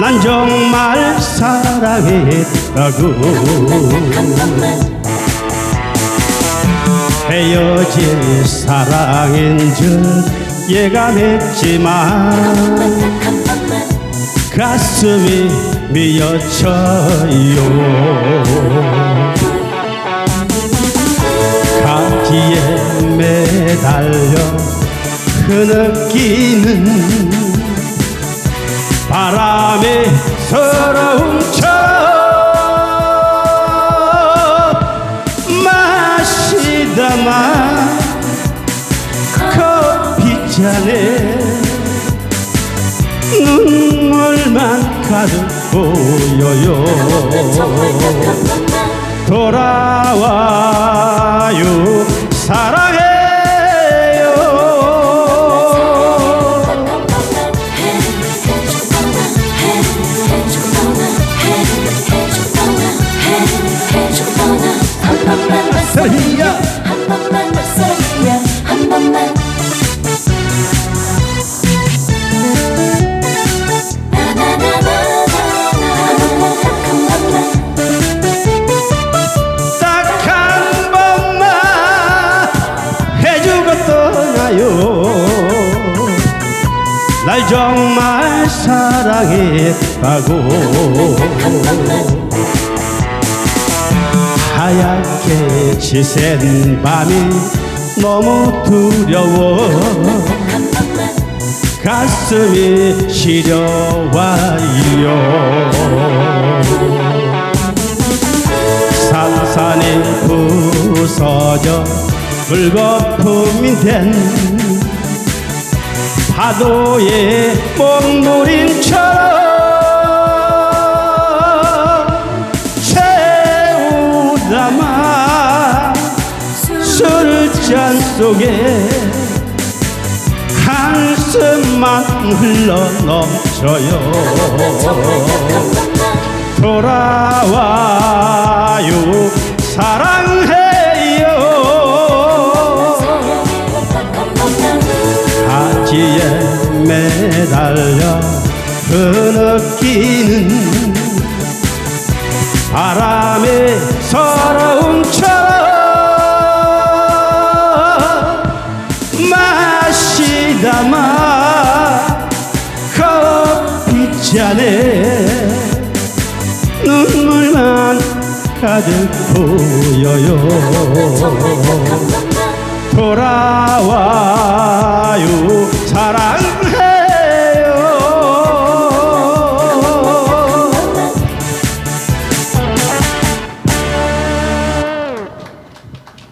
난 정말 사랑했다고. 헤어질 사랑인 줄 예감했지만 가슴이 미어쳐요. 가지에 매달려 흐느끼는 바람의 서러움 잔에 눈물만 가득 보여요. 돌아와요. 사랑해요. 번만 정말 사랑했다고. 하얗게 지샌 밤이 너무 두려워. 가슴이 시려와요. 산산이 부서져 물거품이 된 파도의 먹물인처럼 채우다만 술잔 속에 한숨만 흘러 넘쳐요. 돌아와요. 사랑해 가지에 매달려 흐느끼는 바람의 서러움처럼 마시다만 커피잔에 눈물만 가득 보여요. 돌아와요 사랑